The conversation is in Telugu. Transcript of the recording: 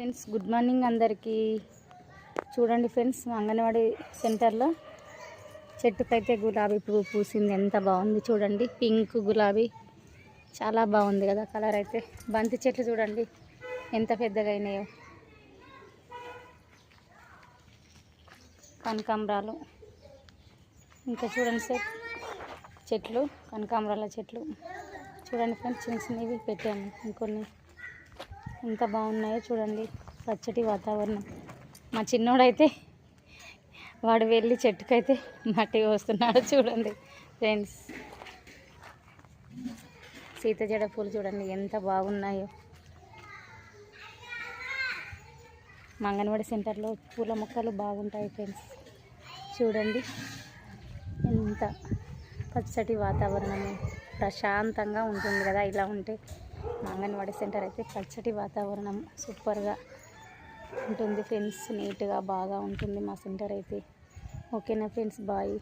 ఫ్రెండ్స్ గుడ్ మార్నింగ్ అందరికీ. చూడండి ఫ్రెండ్స్ మా అంగన్వాడీ సెంటర్లో చెట్టుకైతే గులాబీ పువ్వు పూసింది. ఎంత బాగుంది చూడండి. పింక్ గులాబీ. చాలా బాగుంది కదా కలర్ అయితే. బంతి చెట్లు చూడండి. ఎంత పెద్దగా అయినాయో. కనకాంబరాలు. ఇంకా చూడండి సార్ చెట్లు కనకాంబరాల చెట్లు. చూడండి ఫ్రెండ్స్ చిన్న చిన్నవి పెట్టాము ఇంకొన్ని. ఎంత బాగున్నాయో చూడండి. పచ్చటి వాతావరణం. మా చిన్నోడైతే వాడు వెళ్ళి చెట్టుకైతే మట్టి వస్తున్నాడు చూడండి ఫ్రెండ్స్. సీతజడ పూలు చూడండి ఎంత బాగున్నాయో. మా సెంటర్లో పూల మొక్కలు బాగుంటాయి ఫ్రెండ్స్. చూడండి ఎంత పచ్చటి వాతావరణము. ప్రశాంతంగా ఉంటుంది కదా ఇలా ఉంటే అంగన్వాడీ సెంటర్ అయితే పచ్చటి వాతావరణం సూపర్గా ఉంటుంది ఫ్రెండ్స్ నీట్గా బాగా ఉంటుంది మా సెంటర్ అయితే. ఓకేనా ఫ్రెండ్స్ బాయ్.